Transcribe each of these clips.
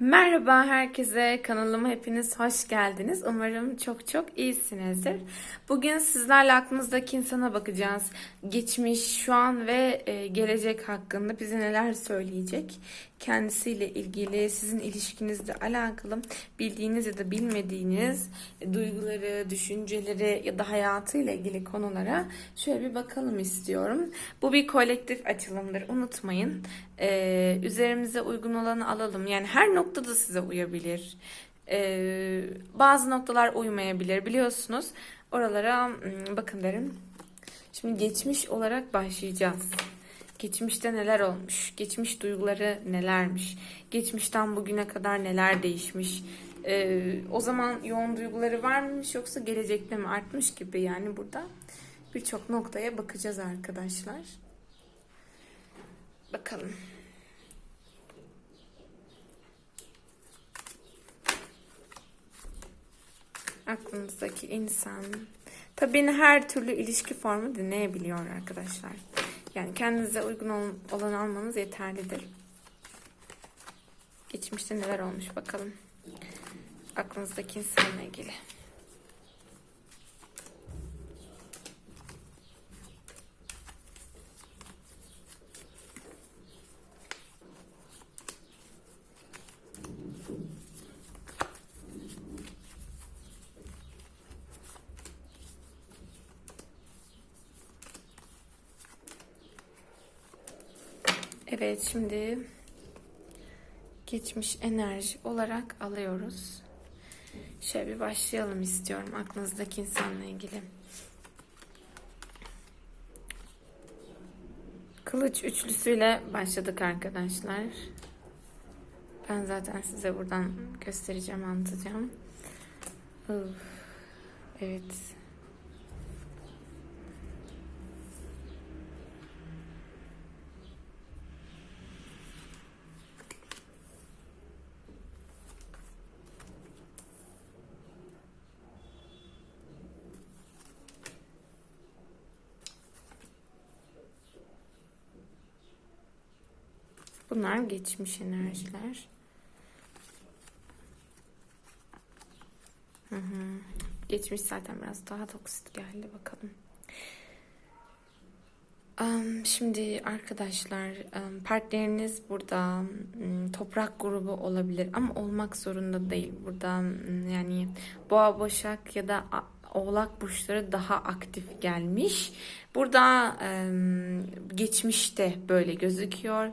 Merhaba herkese, kanalıma hepiniz hoş geldiniz. Umarım çok çok iyisinizdir. Bugün sizlerle aklınızdaki insana bakacağız. Geçmiş, şu an ve e, gelecek hakkında bize neler söyleyecek. Kendisiyle ilgili, sizin ilişkinizle alakalı bildiğiniz ya da bilmediğiniz duyguları, düşünceleri ya da hayatıyla ilgili konulara şöyle bir bakalım istiyorum. Bu bir kolektif açılımdır, unutmayın. Ee, üzerimize uygun olanı alalım. Yani her noktada size uyabilir. Ee, bazı noktalar uymayabilir biliyorsunuz. Oralara hmm, bakın derim. Şimdi geçmiş olarak başlayacağız. Geçmişte neler olmuş? Geçmiş duyguları nelermiş? Geçmişten bugüne kadar neler değişmiş? Ee, o zaman yoğun duyguları var mıymış yoksa gelecekte mi artmış gibi yani burada birçok noktaya bakacağız arkadaşlar. Bakalım. Aklınızdaki insan. Tabii her türlü ilişki formu dinleyebiliyor arkadaşlar. Yani kendinize uygun ol- olanı almanız yeterlidir. Geçmişte neler olmuş bakalım. Aklınızdaki insanla ilgili. Evet şimdi geçmiş enerji olarak alıyoruz. Şöyle bir başlayalım istiyorum aklınızdaki insanla ilgili. Kılıç üçlüsüyle başladık arkadaşlar. Ben zaten size buradan göstereceğim, anlatacağım. Uf, evet. Bunlar geçmiş enerjiler. Hı hı. Geçmiş zaten biraz daha toksik geldi bakalım. Am, Şimdi arkadaşlar am, partneriniz burada am, toprak grubu olabilir ama olmak zorunda değil. Burada am, yani boğa başak ya da oğlak burçları daha aktif gelmiş. Burada am, geçmişte böyle gözüküyor.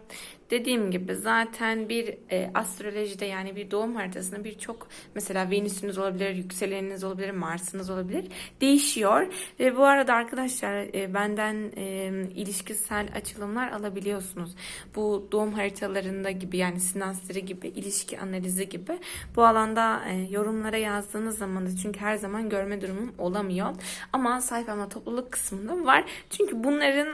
Dediğim gibi zaten bir e, astrolojide yani bir doğum haritasında birçok mesela Venüs'ünüz olabilir, yükseleniniz olabilir, Mars'ınız olabilir. Değişiyor. Ve bu arada arkadaşlar e, benden e, ilişkisel açılımlar alabiliyorsunuz. Bu doğum haritalarında gibi yani sinastri gibi, ilişki analizi gibi. Bu alanda e, yorumlara yazdığınız zaman da çünkü her zaman görme durumum olamıyor. Ama sayfamda topluluk kısmında var. Çünkü bunların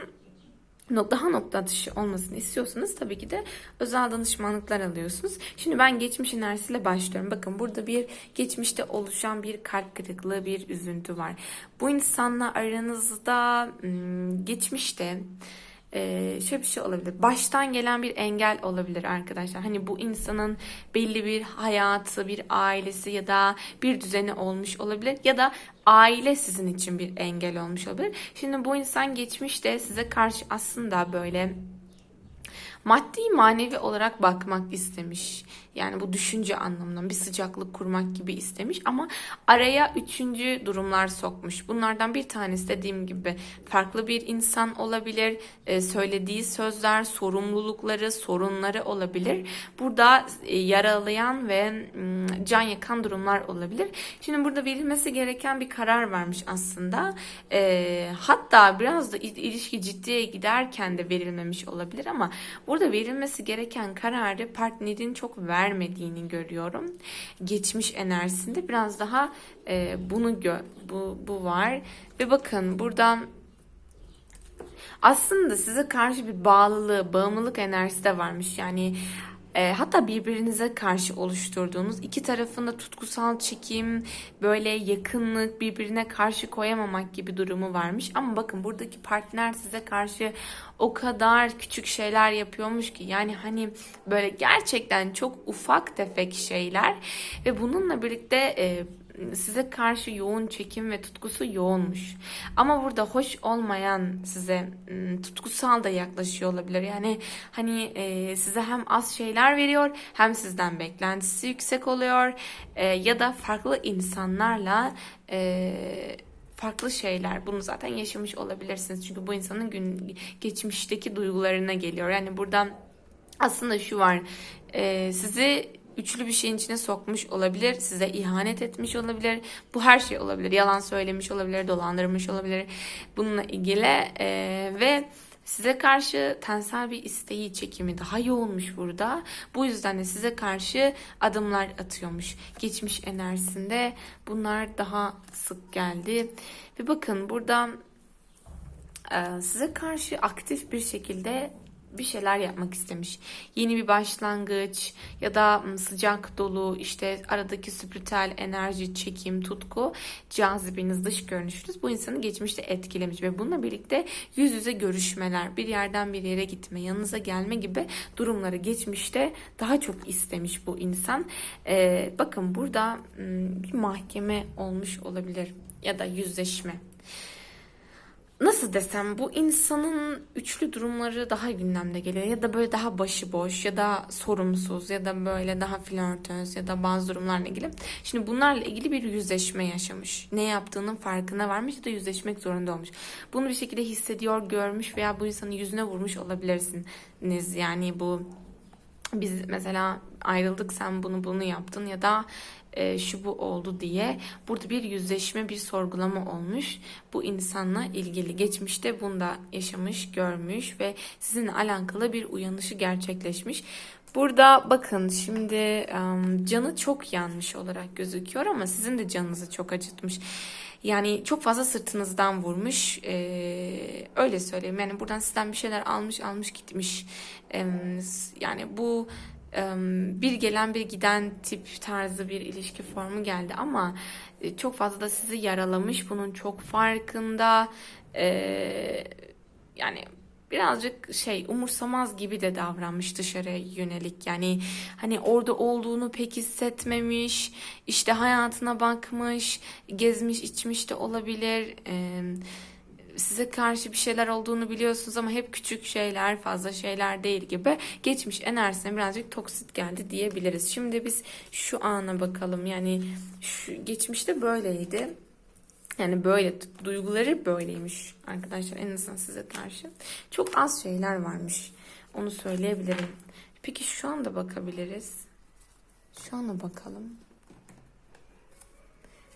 daha nokta atışı olmasını istiyorsanız tabii ki de özel danışmanlıklar alıyorsunuz. Şimdi ben geçmiş enerjisiyle başlıyorum. Bakın burada bir geçmişte oluşan bir kalp kırıklığı, bir üzüntü var. Bu insanla aranızda ım, geçmişte e, şöyle bir şey olabilir. Baştan gelen bir engel olabilir arkadaşlar. Hani bu insanın belli bir hayatı, bir ailesi ya da bir düzeni olmuş olabilir. Ya da aile sizin için bir engel olmuş olabilir. Şimdi bu insan geçmişte size karşı aslında böyle maddi manevi olarak bakmak istemiş. Yani bu düşünce anlamında bir sıcaklık kurmak gibi istemiş ama araya üçüncü durumlar sokmuş. Bunlardan bir tanesi dediğim gibi farklı bir insan olabilir. Ee, söylediği sözler, sorumlulukları, sorunları olabilir. Burada e, yaralayan ve mm, can yakan durumlar olabilir. Şimdi burada verilmesi gereken bir karar vermiş aslında. Ee, hatta biraz da il- ilişki ciddiye giderken de verilmemiş olabilir ama burada verilmesi gereken kararı partnerin çok vermediğini görüyorum. Geçmiş enerjisinde biraz daha e, bunu gö- bu bu var ve bakın buradan aslında size karşı bir bağlılığı, bağımlılık enerjisi de varmış. Yani E, hatta birbirinize karşı oluşturduğunuz iki tarafında tutkusal çekim, böyle yakınlık, birbirine karşı koyamamak gibi durumu varmış. Ama bakın buradaki partner size karşı o kadar küçük şeyler yapıyormuş ki yani hani böyle gerçekten çok ufak tefek şeyler ve bununla birlikte e, size karşı yoğun çekim ve tutkusu yoğunmuş. Ama burada hoş olmayan size ım, tutkusal da yaklaşıyor olabilir. Yani hani e, size hem az şeyler veriyor hem sizden beklentisi yüksek oluyor E, ya da farklı insanlarla e, farklı şeyler bunu zaten yaşamış olabilirsiniz. Çünkü bu insanın gün geçmişteki duygularına geliyor. Yani buradan aslında şu var. e, sizi üçlü bir şeyin içine sokmuş olabilir. Size ihanet etmiş olabilir. Bu her şey olabilir. Yalan söylemiş olabilir. Dolandırmış olabilir. Bununla ilgili e, ve size karşı tensel bir isteği, çekimi daha yoğunmuş burada. Bu yüzden de size karşı adımlar atıyormuş. Geçmiş enerjisinde bunlar daha sık geldi. Ve bakın burada e, size karşı aktif bir şekilde bir şeyler yapmak istemiş. Yeni bir başlangıç ya da ım, sıcak dolu işte aradaki spiritüel enerji, çekim, tutku, cazibeniz, dış görünüşünüz bu insanı geçmişte etkilemiş ve bununla birlikte yüz yüze görüşmeler, bir yerden bir yere gitme, yanınıza gelme gibi durumları geçmişte daha çok istemiş bu insan. Ee, bakın burada ım, bir mahkeme olmuş olabilir ya da yüzleşme nasıl desem bu insanın üçlü durumları daha gündemde geliyor ya da böyle daha başıboş ya da sorumsuz ya da böyle daha flörtöz ya da bazı durumlarla ilgili. Şimdi bunlarla ilgili bir yüzleşme yaşamış. Ne yaptığının farkına varmış ya da yüzleşmek zorunda olmuş. Bunu bir şekilde hissediyor, görmüş veya bu insanın yüzüne vurmuş olabilirsiniz. Yani bu biz mesela ayrıldık sen bunu bunu yaptın ya da e, şu bu oldu diye burada bir yüzleşme bir sorgulama olmuş bu insanla ilgili geçmişte bunda yaşamış görmüş ve sizinle alakalı bir uyanışı gerçekleşmiş Burada bakın şimdi canı çok yanmış olarak gözüküyor ama sizin de canınızı çok acıtmış. Yani çok fazla sırtınızdan vurmuş. Öyle söyleyeyim. Yani buradan sizden bir şeyler almış almış gitmiş. Yani bu bir gelen bir giden tip tarzı bir ilişki formu geldi ama e, çok fazla da sizi yaralamış. Bunun çok farkında. Ee, yani birazcık şey umursamaz gibi de davranmış dışarıya yönelik. Yani hani orada olduğunu pek hissetmemiş. işte hayatına bakmış, gezmiş, içmiş de olabilir. Ee, size karşı bir şeyler olduğunu biliyorsunuz ama hep küçük şeyler, fazla şeyler değil gibi geçmiş enerjisine birazcık toksit geldi diyebiliriz. Şimdi biz şu ana bakalım. Yani şu geçmişte böyleydi. Yani böyle duyguları böyleymiş arkadaşlar en azından size karşı. Çok az şeyler varmış. Onu söyleyebilirim. Peki şu anda bakabiliriz. Şu ana bakalım.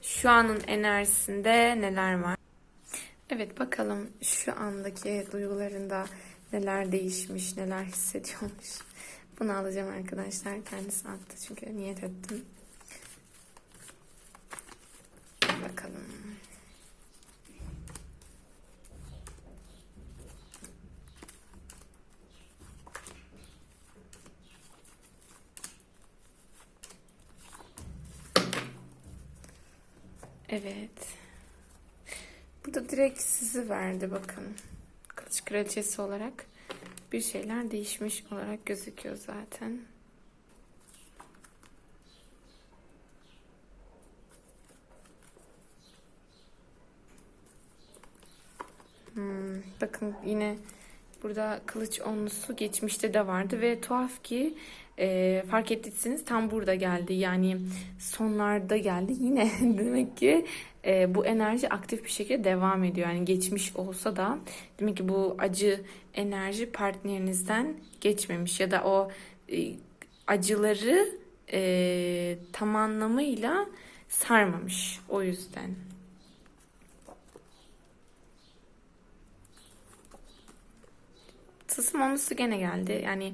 Şu anın enerjisinde neler var? Evet bakalım şu andaki duygularında neler değişmiş, neler hissediyormuş. Bunu alacağım arkadaşlar. Kendisi attı çünkü niyet ettim. Bakalım. Evet. Sizi verdi bakın. Kılıç kraliçesi olarak bir şeyler değişmiş olarak gözüküyor zaten. Hmm, bakın yine burada kılıç onlusu geçmişte de vardı ve tuhaf ki e, fark ettiyseniz tam burada geldi. Yani sonlarda geldi. Yine demek ki e, bu enerji aktif bir şekilde devam ediyor. Yani geçmiş olsa da demek ki bu acı enerji partnerinizden geçmemiş ya da o e, acıları e, tam anlamıyla sarmamış. O yüzden. Tılsım onlusu gene geldi. Yani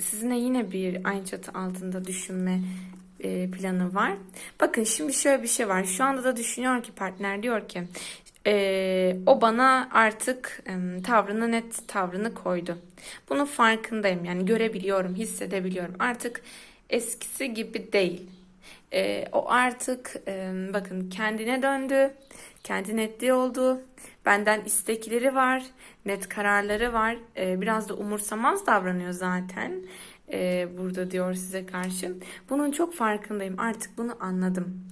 sizinle yine bir aynı çatı altında düşünme e, planı var. Bakın şimdi şöyle bir şey var. Şu anda da düşünüyor ki partner diyor ki Ee, o bana artık em, tavrını net tavrını koydu. Bunun farkındayım yani görebiliyorum, hissedebiliyorum. Artık eskisi gibi değil. Ee, o artık em, bakın kendine döndü, kendi netliği oldu. Benden istekleri var, net kararları var. Ee, biraz da umursamaz davranıyor zaten. Ee, burada diyor size karşı. Bunun çok farkındayım. Artık bunu anladım.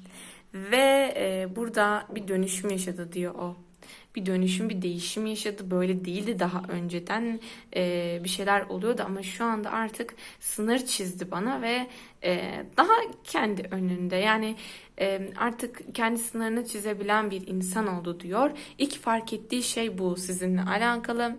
Ve e, burada bir dönüşüm yaşadı diyor o. Bir dönüşüm, bir değişim yaşadı. Böyle değildi daha önceden. E, bir şeyler oluyordu ama şu anda artık sınır çizdi bana ve e, daha kendi önünde. Yani e, artık kendi sınırını çizebilen bir insan oldu diyor. İlk fark ettiği şey bu sizinle alakalı.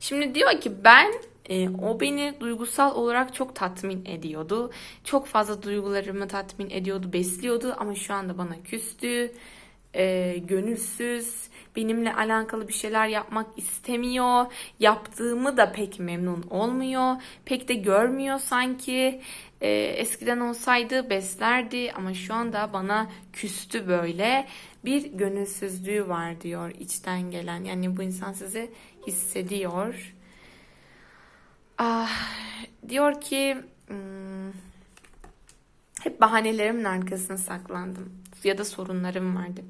Şimdi diyor ki ben e, o beni duygusal olarak çok tatmin ediyordu. Çok fazla duygularımı tatmin ediyordu, besliyordu ama şu anda bana küstü, e, gönülsüz, benimle alakalı bir şeyler yapmak istemiyor. Yaptığımı da pek memnun olmuyor. Pek de görmüyor sanki. E, eskiden olsaydı beslerdi ama şu anda bana küstü böyle. Bir gönülsüzlüğü var diyor içten gelen. Yani bu insan sizi hissediyor. Ah, diyor ki hmm, hep bahanelerimin arkasına saklandım ya da sorunlarım vardı.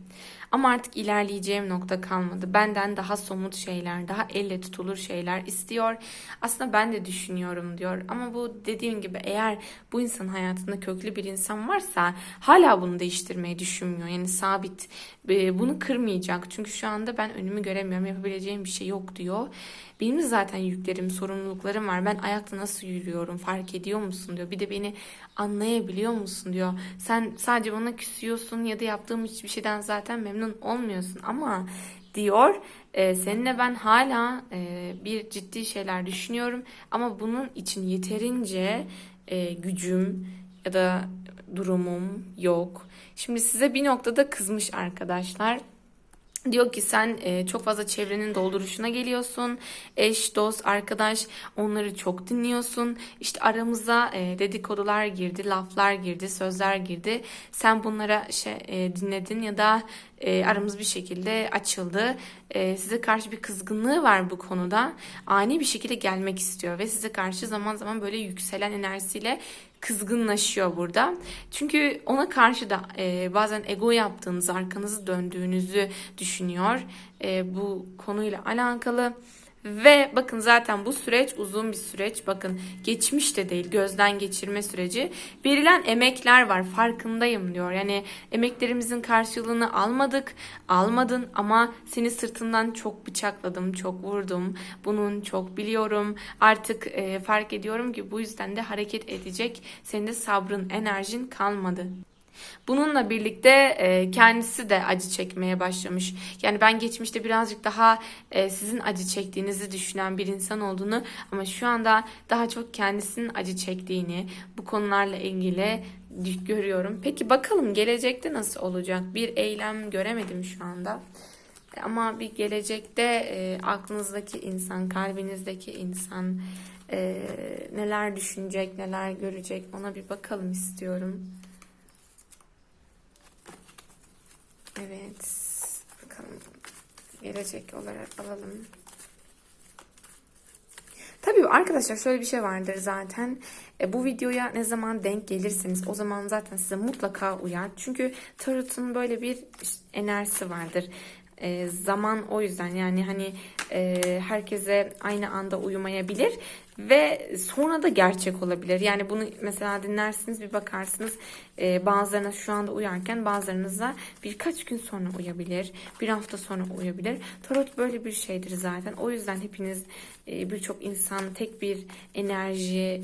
Ama artık ilerleyeceğim nokta kalmadı. Benden daha somut şeyler, daha elle tutulur şeyler istiyor. Aslında ben de düşünüyorum diyor. Ama bu dediğim gibi eğer bu insan hayatında köklü bir insan varsa hala bunu değiştirmeyi düşünmüyor. Yani sabit e, bunu kırmayacak. Çünkü şu anda ben önümü göremiyorum. Yapabileceğim bir şey yok diyor. Benim de zaten yüklerim, sorumluluklarım var. Ben ayakta nasıl yürüyorum fark ediyor musun diyor. Bir de beni anlayabiliyor musun diyor. Sen sadece bana küsüyorsun ya da yaptığım hiçbir şeyden zaten memnun olmuyorsun ama diyor e, seninle ben hala e, bir ciddi şeyler düşünüyorum ama bunun için yeterince e, gücüm ya da durumum yok. Şimdi size bir noktada kızmış arkadaşlar. Diyor ki sen e, çok fazla çevrenin dolduruşuna geliyorsun. Eş, dost, arkadaş onları çok dinliyorsun. İşte aramıza e, dedikodular girdi, laflar girdi, sözler girdi. Sen bunlara şey, e, dinledin ya da e, aramız bir şekilde açıldı. E, size karşı bir kızgınlığı var bu konuda. Ani bir şekilde gelmek istiyor ve size karşı zaman zaman böyle yükselen enerjisiyle kızgınlaşıyor burada. Çünkü ona karşı da e, bazen ego yaptığınız, arkanızı döndüğünüzü düşünüyor. E, bu konuyla alakalı. Ve bakın zaten bu süreç uzun bir süreç. Bakın geçmiş de değil gözden geçirme süreci. Verilen emekler var farkındayım diyor. Yani emeklerimizin karşılığını almadık, almadın ama seni sırtından çok bıçakladım, çok vurdum. Bunun çok biliyorum. Artık e, fark ediyorum ki bu yüzden de hareket edecek. Senin de sabrın, enerjin kalmadı. Bununla birlikte e, kendisi de acı çekmeye başlamış. Yani ben geçmişte birazcık daha e, sizin acı çektiğinizi düşünen bir insan olduğunu ama şu anda daha çok kendisinin acı çektiğini bu konularla ilgili görüyorum. Peki bakalım gelecekte nasıl olacak? Bir eylem göremedim şu anda. Ama bir gelecekte e, aklınızdaki insan, kalbinizdeki insan neler düşünecek, neler görecek ona bir bakalım istiyorum. Evet. Bakalım. Gelecek olarak alalım. Tabii arkadaşlar şöyle bir şey vardır zaten. E, bu videoya ne zaman denk gelirseniz o zaman zaten size mutlaka uyar. Çünkü tarotun böyle bir enerjisi vardır. E, zaman o yüzden yani hani e, herkese aynı anda uyumayabilir ve sonra da gerçek olabilir. Yani bunu mesela dinlersiniz bir bakarsınız e, bazılarına şu anda uyarken bazılarınıza birkaç gün sonra uyabilir. Bir hafta sonra uyabilir. Tarot böyle bir şeydir zaten. O yüzden hepiniz e, birçok insan tek bir enerjiye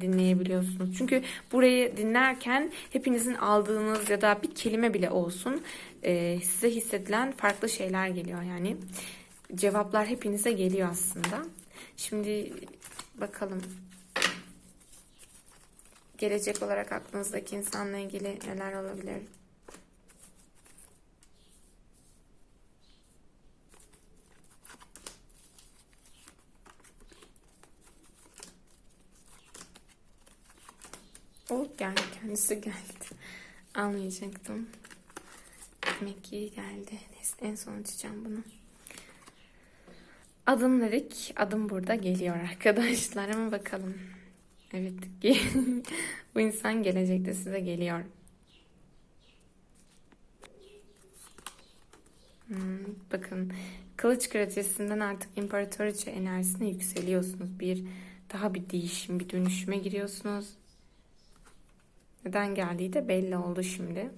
dinleyebiliyorsunuz. Çünkü burayı dinlerken hepinizin aldığınız ya da bir kelime bile olsun e, size hissedilen farklı şeyler geliyor yani. Cevaplar hepinize geliyor aslında. Şimdi bakalım gelecek olarak aklınızdaki insanla ilgili neler olabilir? O geldi, kendisi geldi. Almayacaktım. Demek ki geldi. Neyse en son açacağım bunu. Adım dedik. Adım burada geliyor arkadaşlar ama bakalım. Evet. Bu insan gelecekte size geliyor. Hmm, bakın kılıç kraliçesinden artık imparatoriçe enerjisine yükseliyorsunuz. Bir daha bir değişim, bir dönüşüme giriyorsunuz. Neden geldiği de belli oldu şimdi.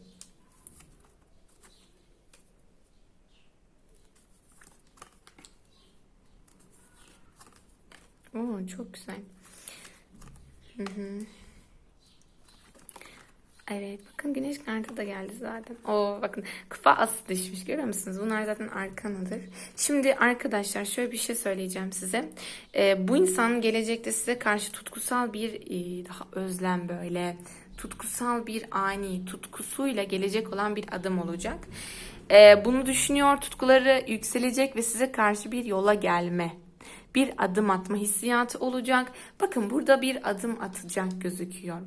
Oo, çok güzel. Hı hı. Evet bakın güneş kartı da geldi zaten. Oo bakın kupa aslı düşmüş görüyor musunuz? Bunlar zaten arkanadır. Şimdi arkadaşlar şöyle bir şey söyleyeceğim size. Ee, bu insan gelecekte size karşı tutkusal bir e, daha özlem böyle tutkusal bir ani tutkusuyla gelecek olan bir adım olacak. Ee, bunu düşünüyor tutkuları yükselecek ve size karşı bir yola gelme bir adım atma hissiyatı olacak. Bakın burada bir adım atacak gözüküyor.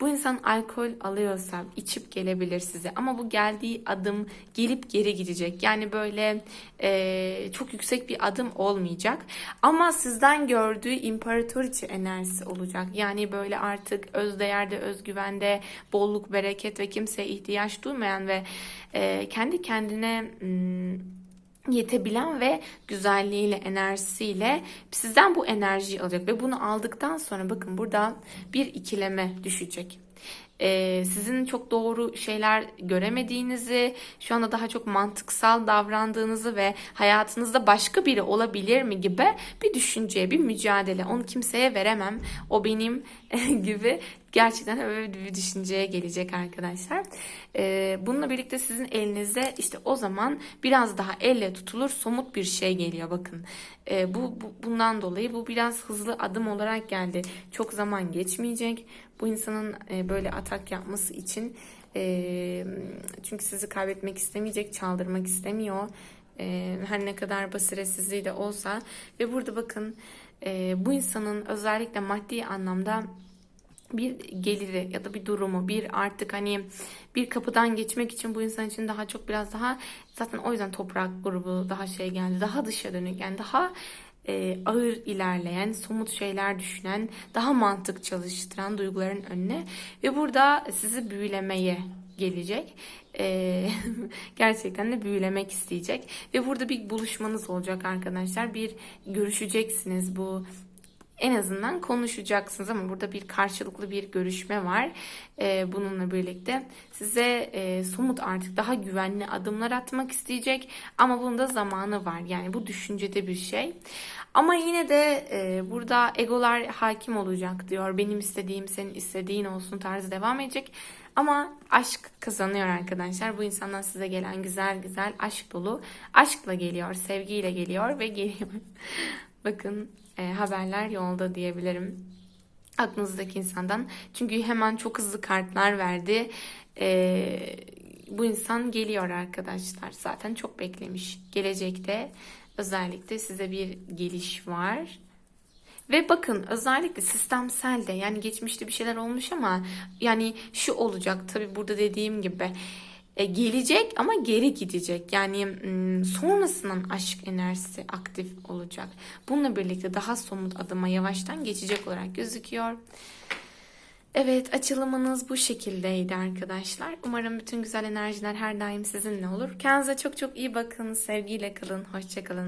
Bu insan alkol alıyorsa içip gelebilir size ama bu geldiği adım gelip geri gidecek. Yani böyle e, çok yüksek bir adım olmayacak. Ama sizden gördüğü imparatoriçe enerjisi olacak. Yani böyle artık özdeğerde, özgüvende, bolluk, bereket ve kimseye ihtiyaç duymayan ve e, kendi kendine... Hmm, yetebilen ve güzelliğiyle, enerjisiyle sizden bu enerjiyi alacak ve bunu aldıktan sonra bakın burada bir ikileme düşecek. Ee, sizin çok doğru şeyler göremediğinizi, şu anda daha çok mantıksal davrandığınızı ve hayatınızda başka biri olabilir mi gibi bir düşünceye, bir mücadele. Onu kimseye veremem. O benim gibi gerçekten öyle bir düşünceye gelecek arkadaşlar. Ee, bununla birlikte sizin elinize işte o zaman biraz daha elle tutulur somut bir şey geliyor bakın. Ee, bu, bu bundan dolayı bu biraz hızlı adım olarak geldi. Çok zaman geçmeyecek. Bu insanın e, böyle atak yapması için e, çünkü sizi kaybetmek istemeyecek, çaldırmak istemiyor. E, her ne kadar basiretsizliği de olsa ve burada bakın bu insanın özellikle maddi anlamda bir geliri ya da bir durumu bir artık hani bir kapıdan geçmek için bu insan için daha çok biraz daha zaten o yüzden toprak grubu daha şey geldi daha dışa dönük yani daha e, ağır ilerleyen, somut şeyler düşünen, daha mantık çalıştıran duyguların önüne ve burada sizi büyülemeye gelecek. E, gerçekten de büyülemek isteyecek ve burada bir buluşmanız olacak arkadaşlar. Bir görüşeceksiniz bu en azından konuşacaksınız ama burada bir karşılıklı bir görüşme var. Ee, bununla birlikte size e, somut artık daha güvenli adımlar atmak isteyecek ama bunun da zamanı var. Yani bu düşüncede bir şey. Ama yine de e, burada egolar hakim olacak diyor. Benim istediğim senin istediğin olsun tarzı devam edecek. Ama aşk kazanıyor arkadaşlar. Bu insandan size gelen güzel güzel aşk dolu. Aşkla geliyor, sevgiyle geliyor ve geliyor. Bakın e, haberler yolda diyebilirim aklınızdaki insandan. Çünkü hemen çok hızlı kartlar verdi. E, bu insan geliyor arkadaşlar. Zaten çok beklemiş. Gelecekte özellikle size bir geliş var. Ve bakın özellikle sistemsel de yani geçmişte bir şeyler olmuş ama yani şu olacak tabi burada dediğim gibi e, gelecek ama geri gidecek. Yani m, sonrasından aşk enerjisi aktif olacak. Bununla birlikte daha somut adıma yavaştan geçecek olarak gözüküyor. Evet açılımınız bu şekildeydi arkadaşlar. Umarım bütün güzel enerjiler her daim sizinle olur. Kendinize çok çok iyi bakın. Sevgiyle kalın. Hoşçakalın.